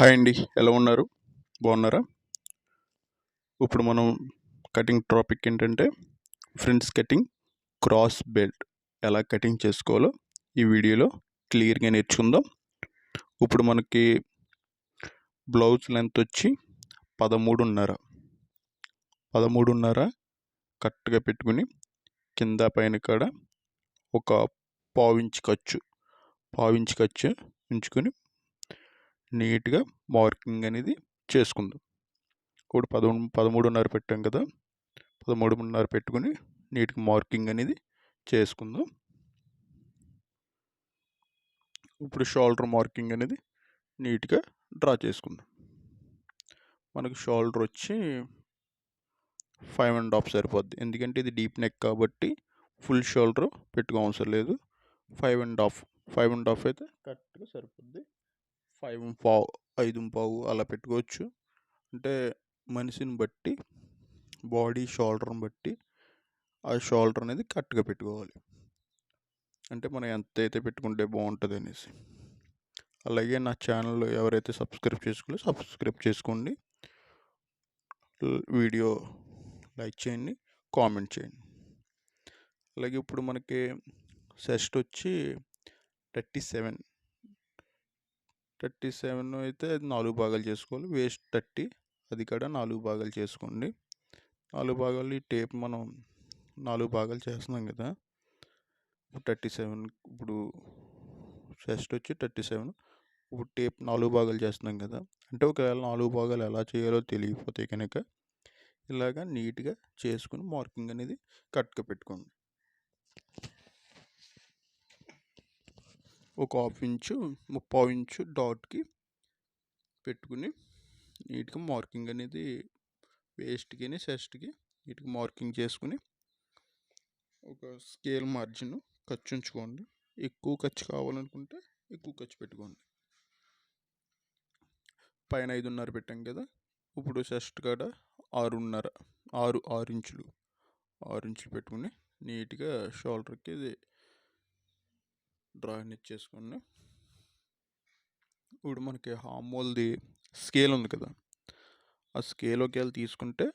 Hi అండి. ఎలా ఉన్నారు? బాగున్నారా? ఇప్పుడు మనం కటింగ్ టాపిక్ ఏంటంటే ఫ్రెండ్స్ కటింగ్ క్రాస్ బెల్ట్ ఎలా కటింగ్ చేసుకోవాలో ఈ వీడియోలో క్లియర్గా నేర్చుకుందాం. ఇప్పుడు మనకి బ్లౌజ్ లెంత్ వచ్చి పదమూడున్నర. పదమూడున్నర కరెక్ట్గా పెట్టుకుని కింద పైన కాడ ఒక పావించి ఖర్చు. పావించి ఖర్చు ఉంచుకొని నీట్గా మార్కింగ్ అనేది చేసుకుందాం. ఇప్పుడు పదమూడు పదమూడున్నర పెట్టాం కదా! పదమూడున్నర పెట్టుకుని నీట్గా మార్కింగ్ అనేది చేసుకుందాం. ఇప్పుడు షోల్డర్ మార్కింగ్ అనేది నీట్గా డ్రా చేసుకుందాం. మనకు షోల్డర్ వచ్చి ఫైవ్ అండ్ హాఫ్ సరిపోద్ది. ఎందుకంటే ఇది డీప్ నెక్ కాబట్టి ఫుల్ షోల్డర్ పెట్టుకో అవసరం లేదు. Five and half five and half అయితే కరెక్ట్గా సరిపోద్ది. ఫైవ్ పావు ఐదు పావు అలా పెట్టుకోవచ్చు. అంటే మనిషిని బట్టి బాడీ షోల్డర్ని బట్టి ఆ షోల్డర్ అనేది కరెక్ట్గా పెట్టుకోవాలి. అంటే మనం ఎంత అయితే పెట్టుకుంటే బాగుంటుంది అనేసి. అలాగే నా ఛానల్ ఎవరైతే సబ్స్క్రైబ్ చేసుకోలేదు సబ్స్క్రైబ్ చేసుకోండి. వీడియో లైక్ చేయండి కామెంట్ చేయండి. అలాగే ఇప్పుడు మనకి సెస్ట్ వచ్చి థర్టీ సెవెన్. థర్టీ సెవెన్ అయితే నాలుగు భాగాలు చేసుకోవాలి. వేస్ట్ థర్టీ అది కూడా నాలుగు భాగాలు చేసుకోండి. నాలుగు భాగాలు ఈ టేప్ మనం నాలుగు భాగాలు చేస్తున్నాం కదా. థర్టీ సెవెన్ ఇప్పుడు చెస్ట్ వచ్చి థర్టీ సెవెన్ ఇప్పుడు టేప్ నాలుగు భాగాలు చేస్తున్నాం కదా. అంటే ఒకవేళ నాలుగు భాగాలు ఎలా చేయాలో తెలియకపోతే కనుక ఇలాగా నీట్గా చేసుకుని మార్కింగ్ అనేది కరెక్ట్గా పెట్టుకోండి. ఒక హాఫ్ ఇంచు ముప్పై ఇంచు డాట్కి పెట్టుకుని నీట్గా మార్కింగ్ అనేది వేస్ట్కి చెస్ట్కి నీట్గా మార్కింగ్ చేసుకుని ఒక స్కేల్ మార్జిన్ ఖర్చు ఉంచుకోండి. ఎక్కువ ఖర్చు కావాలనుకుంటే ఎక్కువ ఖర్చు పెట్టుకోండి. పైన ఐదున్నర పెట్టాం కదా ఇప్పుడు చెస్ట్ కాడ ఆరున్నర ఆరు ఆరు ఇంచులు ఆరు ఇంచులు పెట్టుకుని నీట్గా షోల్డర్కి డ్రాయింగ్ ఇచ్చేసుకోండి ఇప్పుడు మనకి హామోల్ది స్కేల్ ఉంది కదా ఆ స్కేల్ ఒకవేళ తీసుకుంటే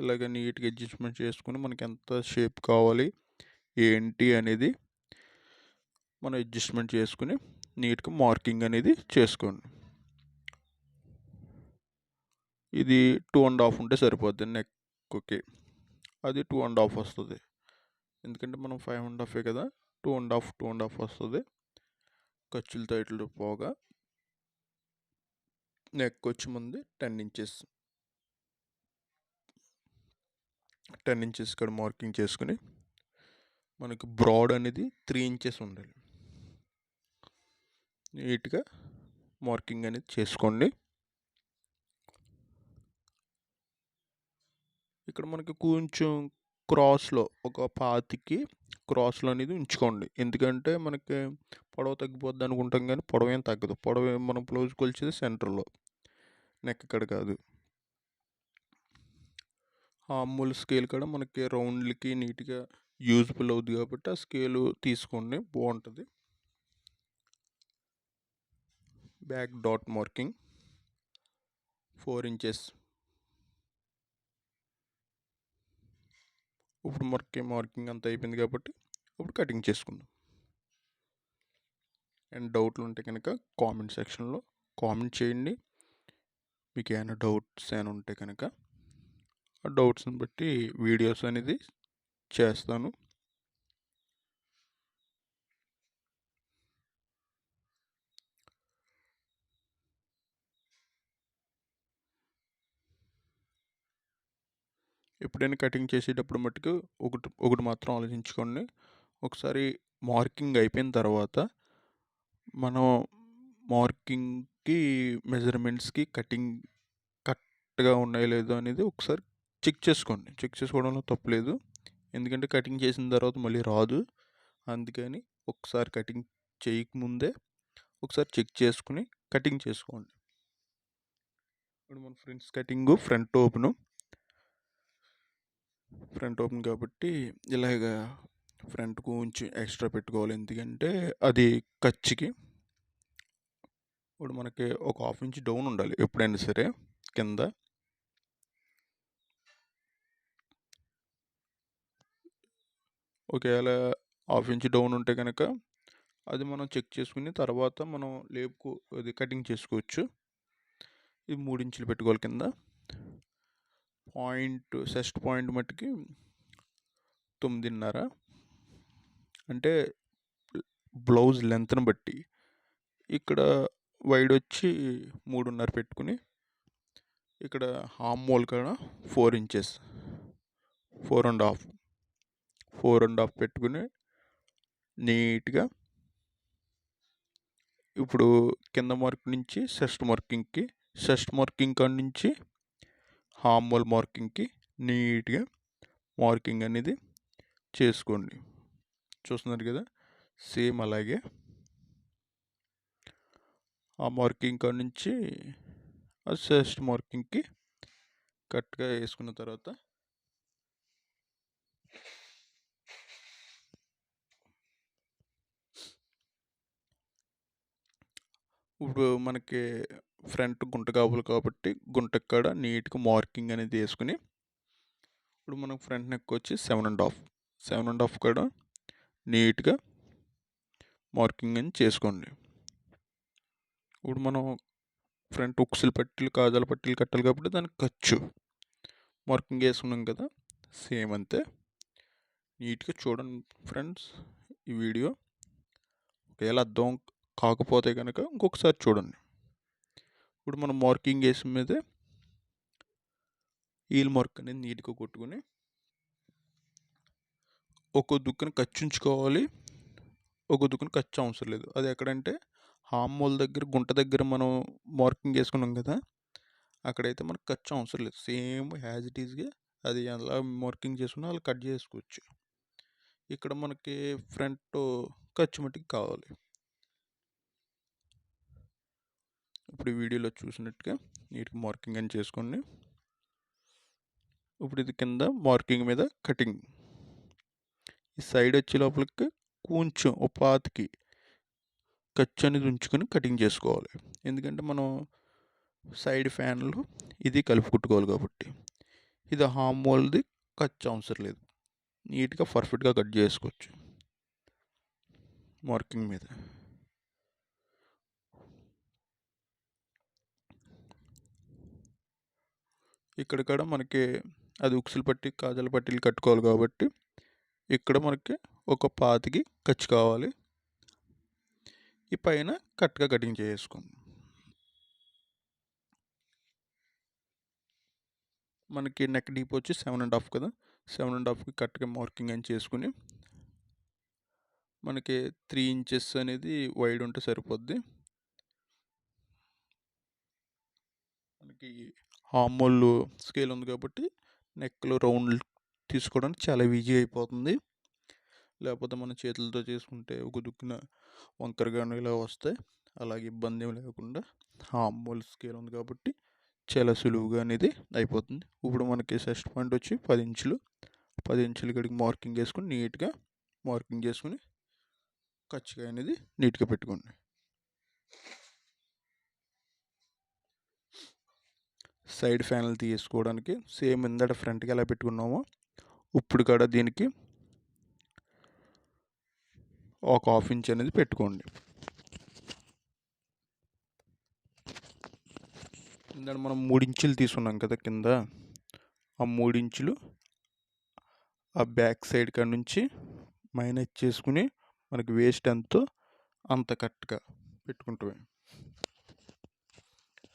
ఇలాగ నీట్గా అడ్జస్ట్మెంట్ చేసుకుని మనకి ఎంత షేప్ కావాలి ఏంటి అనేది మనం అడ్జస్ట్మెంట్ చేసుకుని నీట్గా మార్కింగ్ అనేది చేసుకోండి. ఇది టూ అండ్ హాఫ్ ఉంటే సరిపోద్ది నెక్కి. అది టూ అండ్ హాఫ్ వస్తుంది. ఎందుకంటే మనం ఫైవ్ అండ్ హాఫే కదా. Two and half two and half వస్తుంది. ఖర్చులతో ఇట్లు పోగా నెక్ వచ్చి ముందు టెన్ ఇంచెస్. టెన్ ఇంచెస్ ఇక్కడ మార్కింగ్ చేసుకుని మనకి బ్రాడ్ అనేది త్రీ ఇంచెస్ ఉండాలి. నీట్గా మార్కింగ్ అనేది చేసుకోండి. ఇక్కడ మనకి కొంచెం క్రాస్లో ఒక పాతికి క్రాస్లు అనేది ఉంచుకోండి. ఎందుకంటే మనకి పొడవ తగ్గిపోద్ది అనుకుంటాం కానీ పొడవ ఏం తగ్గదు. పొడవ మనం బ్లౌజ్ కొలిచేది సెంటర్లో. నెక్ ఇక్కడ కాదు అమ్ముల్ స్కేల్ కూడా మనకి రౌండ్లకి నీట్గా యూజ్ఫుల్ అవుతుంది కాబట్టి ఆ స్కేలు తీసుకోండి. బాగుంటుంది back dot marking. Four inches. ఇప్పుడు మనకి మార్కింగ్ అంత అయిపోయింది కాబట్టి ఇప్పుడు కటింగ్ చేసుకుందాం అండ్ డౌట్లు ఉంటే కనుక కామెంట్ సెక్షన్లో కామెంట్ చేయండి. మీకు ఏమైనా డౌట్స్ ఏమైనా ఉంటే కనుక ఆ డౌట్స్ని బట్టి వీడియోస్ అనేది చేస్తాను. ఎప్పుడైనా కటింగ్ చేసేటప్పుడు మట్టుకు ఒకటి ఒకటి మాత్రం ఆలోచించుకోండి. ఒకసారి మార్కింగ్ అయిపోయిన తర్వాత మనం మార్కింగ్కి మెజర్మెంట్స్కి కటింగ్ కరెక్ట్గా ఉన్నాయో లేదో అనేది ఒకసారి చెక్ చేసుకోండి. చెక్ చేసుకోవడంలో తప్పలేదు ఎందుకంటే కటింగ్ చేసిన తర్వాత మళ్ళీ రాదు. అందుకని ఒకసారి కటింగ్ చేయకముందే ఒకసారి చెక్ చేసుకుని కటింగ్ చేసుకోండి. ఇప్పుడు మన fronts cutting front open. Front open కాబట్టి ఇలాగా ఫ్రంట్ కొంచెం ఎక్స్ట్రా పెట్టుకోవాలి. ఎందుకంటే అది ఖర్చుకి ఇప్పుడు మనకి ఒక హాఫ్ ఇంచ్ డౌన్ ఉండాలి ఎప్పుడైనా సరే కింద. ఒకవేళ హాఫ్ ఇంచ్ డౌన్ ఉంటే కనుక అది మనం చెక్ చేసుకుని తర్వాత మనం లేపుకు అది కటింగ్ చేసుకోవచ్చు. ఇది మూడు ఇంచులు పెట్టుకోవాలి కింద. పాయింట్ సెస్ట్ పాయింట్ మట్టుకి తొమ్మిదిన్నర. అంటే బ్లౌజ్ లెంత్ని బట్టి ఇక్కడ వైడ్ వచ్చి మూడున్నర పెట్టుకుని ఇక్కడ హామ్ మోల్ కాడ four inches four and half four and half పెట్టుకుని నీట్గా ఇప్పుడు కింద మార్క్ నుంచి సెస్ట్ మార్కింగ్కి సెస్ట్ మార్కింగ్ కాడ నుంచి హామ్ మోల్ మార్కింగ్కి నీట్గా మార్కింగ్ అనేది చేసుకోండి. చూస్తున్నారు కదా? సేమ్ అలాగే. ఆ మార్కింగ్ కాడ నుంచి ఆ సెస్ట్ మార్కింగ్కి కరెక్ట్గా వేసుకున్న తర్వాత ఇప్పుడు మనకి ఫ్రంట్ గుంట కాపులు కాబట్టి గుంట కాడ నీట్గా మార్కింగ్ అనేది వేసుకుని ఇప్పుడు మనకు ఫ్రంట్ నెక్ వచ్చి seven and half. Seven and half కాడ నీట్గా మార్కింగ్ అని చేసుకోండి. ఇప్పుడు మనం ఫ్రంట్ ఉక్సులు పట్టీలు కాజాల పట్టీలు కట్టాలి కాబట్టి దానికి ఖర్చు. మార్కింగ్ వేసుకున్నాం కదా సేమ్ అంతే. నీట్గా చూడండి ఫ్రెండ్స్ ఈ వీడియో. ఒకవేళ అర్థం కాకపోతే కనుక ఇంకొకసారి చూడండి. ఇప్పుడు మనం మార్కింగ్ వేసిన మీదే ఈల్ మార్క్ అనేది నీట్గా కొట్టుకుని ఒక దుక్కును ఖర్చు ఉంచుకోవాలి ఒక దుక్కును ఖర్చు అవసరం లేదు. అది ఎక్కడంటే హామ్మోల్ దగ్గర గుంట దగ్గర మనం మార్కింగ్ వేసుకున్నాం కదా అక్కడైతే మనకు ఖర్చు అవసరం లేదు. సేమ్ యాజ్ ఇట్ ఈస్గా అది ఎలా మార్కింగ్ చేసుకున్నా అలా కట్ చేసుకోవచ్చు. ఇక్కడ మనకి ఫ్రంట్ ఖర్చు మట్టుకు కావాలి. ఇప్పుడు ఈ వీడియోలో చూసినట్టుగా నీట్గా మార్కింగ్ అని చేసుకోండి. ఇప్పుడు ఇది కింద మార్కింగ్ మీద కటింగ్. ఈ సైడ్ వచ్చే లోపలికి కొంచెం ఒక పాతికి ఖర్చు అనేది ఉంచుకొని కటింగ్ చేసుకోవాలి. ఎందుకంటే మనం సైడ్ ఫ్యాన్లు ఇది కలిపి కుట్టుకోవాలి కాబట్టి. ఇది హామ్ మోల్ది ఖర్చు అవసరం లేదు. నీట్గా పర్ఫెక్ట్గా కట్ చేసుకోవచ్చు. మార్కింగ్ మీద. ఇక్కడ కూడా మనకి అది ఉక్సులు పట్టి కాజల పట్టీలు కట్టుకోవాలి కాబట్టి ఇక్కడ మనకి ఒక పాతికి ఖర్చు కావాలి. ఈ పైన కట్గా కటింగ్ చేసుకోండి మనకి నెక్ డీప్ వచ్చి సెవెన్ అండ్ హాఫ్ కదా. సెవెన్ అండ్ హాఫ్కి కట్గా మార్కింగ్ అని చేసుకుని మనకి త్రీ ఇంచెస్ అనేది వైడ్ ఉంటే సరిపోద్ది. మనకి హార్మోల్ స్కేల్ ఉంది కాబట్టి నెక్లో రౌండ్ తీసుకోవడానికి చాలా ఈజీ అయిపోతుంది. లేకపోతే మన చేతులతో చేసుకుంటే ఒక దుక్కున వంకరగాను ఇలా వస్తాయి. అలాగే ఇబ్బంది లేకుండా హామోల్ స్కేల్ ఉంది కాబట్టి చాలా సులువుగా అనేది అయిపోతుంది. ఇప్పుడు మనకి సెస్ట్ పాయింట్ వచ్చి పది ఇంచులు. పది ఇంచులు గడికి మార్కింగ్ వేసుకుని నీట్గా మార్కింగ్ చేసుకుని ఖర్చుగా అనేది నీట్గా పెట్టుకోండి. సైడ్ ఫ్యాన్లు తీసుకోవడానికి సేమ్ ఇందట ఫ్రంట్కి ఎలా పెట్టుకున్నామో ఇప్పుడు కూడా దీనికి ఒక హాఫ్ ఇంచ్ అనేది పెట్టుకోండి. ఇందాక మనం మూడు ఇంచులు తీసుకున్నాం కదా కింద ఆ మూడు ఇంచులు ఆ బ్యాక్ సైడ్ కాడ నుంచి మైనస్ చేసుకుని మనకి వేస్ట్ ఎంతో అంత కరెక్ట్గా పెట్టుకుంటాం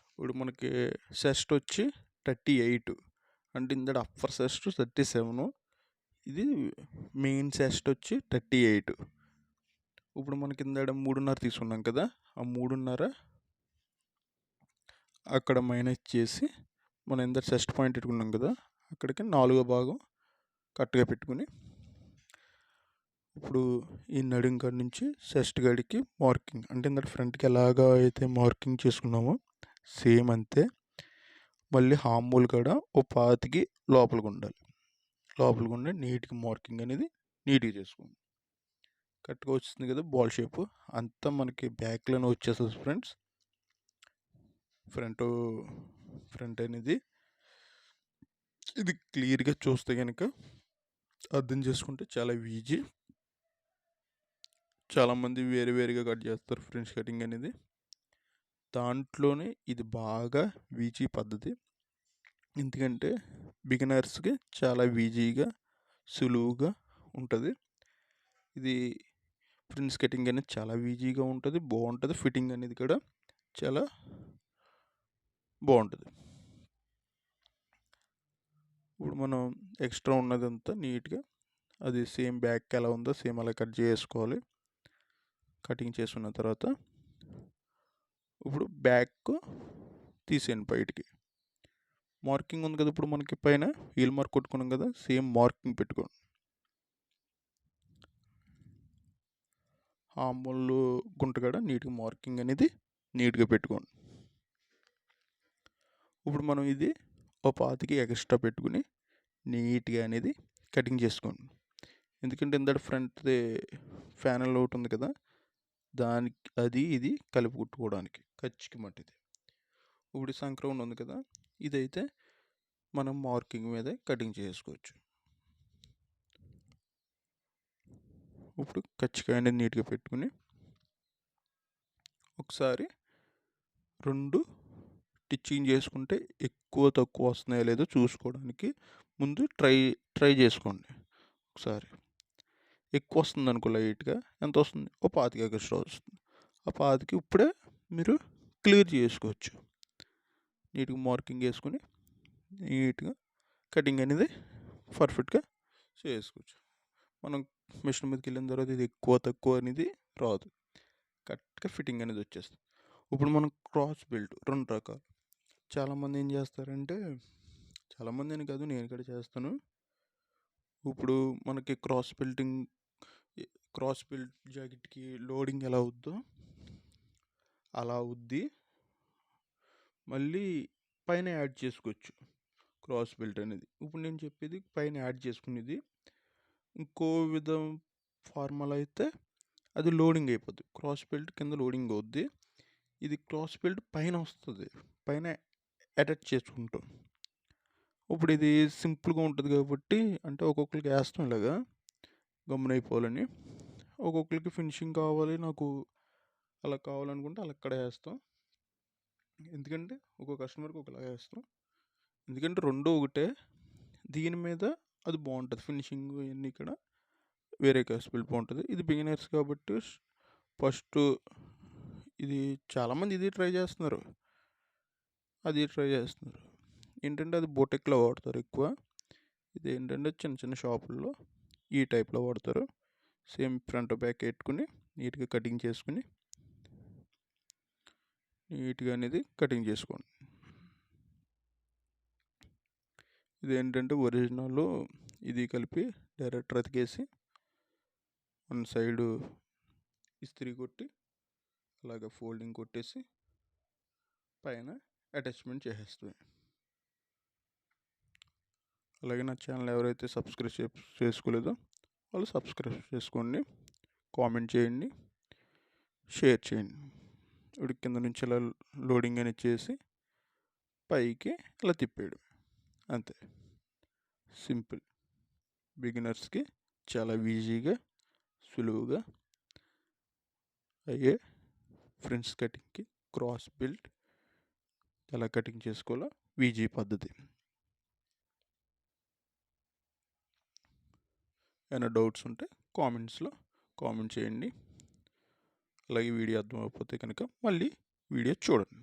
ఇప్పుడు మనకి సెస్ట్ వచ్చి థర్టీ ఎయిట్. అంటే ఇందడ అప్పర్ సెస్ట్ థర్టీ సెవెన్. ఇది మెయిన్ సెస్ట్ వచ్చి థర్టీ ఎయిట్. ఇప్పుడు మనకి ఇందాడ మూడున్నర తీసుకున్నాం కదా ఆ మూడున్నర అక్కడ మైనస్ చేసి మనం ఎంత సెస్ట్ పాయింట్ పెట్టుకున్నాం కదా అక్కడికి నాలుగో భాగం కరెక్ట్గా పెట్టుకుని ఇప్పుడు ఈ నడుం కాడ నుంచి సెస్ట్ గడికి మార్కింగ్ అంటే ఇందాక ఫ్రంట్కి ఎలాగా అయితే మార్కింగ్ చేసుకున్నామో సేమ్ అంతే. మళ్ళీ హామ్మూల్ కాడ ఓ పాతికి లోపలికి ఉండాలి. లోపలికి ఉండి నీట్గా మార్కింగ్ అనేది నీట్గా చేసుకోండి. కరెక్ట్గా వచ్చింది కదా బాల్ షేప్. అంతా మనకి బ్యాక్లోనే వచ్చేస్తుంది ఫ్రెండ్స్. ఫ్రంట్ ఫ్రంట్ అనేది ఇది క్లియర్గా చూస్తే కనుక అర్థం చేసుకుంటే చాలా ఈజీ. చాలామంది వేరే వేరుగా కట్ చేస్తారు ఫ్రెండ్స్ కటింగ్ అనేది. దాంట్లోనే ఇది బాగా వీజీ పద్ధతి. ఎందుకంటే బిగినర్స్కి చాలా ఈజీగా సులువుగా ఉంటుంది. ఇది ప్రిన్స్ కటింగ్ అనేది చాలా ఈజీగా ఉంటుంది. బాగుంటుంది. ఫిట్టింగ్ అనేది కూడా చాలా బాగుంటుంది. ఇప్పుడు మనం ఎక్స్ట్రా ఉన్నదంతా నీట్గా అది సేమ్ బ్యాక్ ఎలా ఉందో సేమ్ అలా కట్ చేసుకోవాలి. కటింగ్ చేసుకున్న తర్వాత ఇప్పుడు బ్యాక్ తీసేయండి బయటికి. మార్కింగ్ ఉంది కదా ఇప్పుడు మనకి పైన. హీల్ మార్క్ కొట్టుకున్నాం కదా సేమ్ మార్కింగ్ పెట్టుకోండి. ఆ గుంట కూడా నీట్గా మార్కింగ్ అనేది నీట్గా పెట్టుకోండి. ఇప్పుడు మనం ఇది ఒక పాతికి ఎక్స్ట్రా పెట్టుకుని నీట్గా అనేది కటింగ్ చేసుకోండి. ఎందుకంటే ఇందట ఫ్రంట్ది ఫ్యానల్ ఒకటి ఉంది కదా దానికి అది ఇది కలిపి కుట్టుకోవడానికి ఖర్చుకి మట్టిది. ఇప్పుడు సంక్రమణ ఉంది కదా ఇదైతే మనం మార్కింగ్ మీద కటింగ్ చేసుకోవచ్చు. ఇప్పుడు కచ్చికాయ అనేది నీట్గా పెట్టుకుని ఒకసారి రెండు స్టిచ్చింగ్ చేసుకుంటే ఎక్కువ తక్కువ వస్తున్నాయో లేదో చూసుకోవడానికి ముందు ట్రై ట్రై చేసుకోండి. ఒకసారి ఎక్కువ వస్తుంది అనుకో లైట్గా ఎంత వస్తుంది? ఒక పాతిక ఎక్స్ట్రా వస్తుంది. ఆ పాతికి ఇప్పుడే మీరు క్లియర్ చేసుకోవచ్చు. నీట్గా మార్కింగ్ వేసుకొని నీట్గా కటింగ్ అనేది పర్ఫెక్ట్గా చేసుకోవచ్చు. మనం మిషన్ మీదకి వెళ్ళిన తర్వాత ఇది ఎక్కువ తక్కువ అనేది రాదు. కరెక్ట్గా ఫిట్టింగ్ అనేది వచ్చేస్తుంది. ఇప్పుడు మనం క్రాస్ బెల్ట్ రెండు రకాలు. చాలామంది ఏం చేస్తారంటే చాలామంది అని కాదు నేను కూడా చేస్తాను. ఇప్పుడు మనకి క్రాస్ బెల్టింగ్ క్రాస్ బెల్ట్ జాకెట్కి లోడింగ్ ఎలా అవుద్దో అలా అవుద్ది. మళ్ళీ పైన యాడ్ చేసుకోవచ్చు. క్రాస్ బెల్ట్ అనేది. ఇప్పుడు నేను చెప్పేది పైన యాడ్ చేసుకునేది. ఇంకో విధం ఫార్మల్ అయితే అది లోడింగ్ అయిపోద్ది. క్రాస్ బెల్ట్ కింద లోడింగ్ అవుద్ది. ఇది క్రాస్ బెల్ట్ పైన వస్తుంది. పైన అటాచ్ చేసుకుంటాం. ఇప్పుడు ఇది సింపుల్గా ఉంటుంది కాబట్టి అంటే ఒక్కొక్కరికి వేస్తాం ఇలాగా. గమ్మునైపోవాలని ఒక్కొక్కరికి ఫినిషింగ్ కావాలి. నాకు అలా కావాలనుకుంటే అలా అక్కడ వేస్తాం. ఎందుకంటే ఒక కస్టమర్కి ఒకలాగా వేస్తాం ఎందుకంటే రెండు ఒకటే దీని మీద అది బాగుంటుంది. ఫినిషింగ్ ఇవన్నీ ఇక్కడ వేరే కాస్పిల్ బాగుంటుంది. ఇది బిగినర్స్ కాబట్టి ఫస్ట్ ఇది చాలామంది ఇది ట్రై చేస్తున్నారు. అది ట్రై చేస్తున్నారు. ఏంటంటే అది బోటెక్లో వాడతారు ఎక్కువ. ఇది ఏంటంటే చిన్న చిన్న షాపుల్లో ఈ టైప్లో వాడతారు. సేమ్ ఫ్రంట్ బ్యాక్ పెట్టుకుని నీట్గా కటింగ్ చేసుకుని నీట్గా అనేది కటింగ్ చేసుకోండి. ఇది ఏంటంటే ఒరిజినల్ ఇది కలిపి డైరెక్ట్ రతికేసి వన్ సైడు ఇస్త్రీ కొట్టి అలాగే ఫోల్డింగ్ కొట్టేసి పైన అటాచ్మెంట్ చేసేస్తుంది. అలాగే నా ఛానల్ ఎవరైతే సబ్స్క్రైబ్ చేసుకోలేదో వాళ్ళు సబ్స్క్రైబ్ చేసుకోండి కామెంట్ చేయండి షేర్ చేయండి. ఇప్పుడు కింద నుంచి ఇలా లోడింగ్ అనేది చేసి పైకి ఇలా తిప్పాడు అంతే. సింపుల్. బిగినర్స్కి చాలా ఈజీగా సులువుగా అయ్యే ఫ్రెండ్స్ కటింగ్కి క్రాస్ బిల్ట్ ఎలా కటింగ్ చేసుకోవాలో వీజీ పద్ధతి. ఏమైనా డౌట్స్ ఉంటే కామెంట్స్లో కామెంట్ చేయండి. అలాగే వీడియో అర్థమైపోతే కనుక మళ్ళీ వీడియో చూడండి.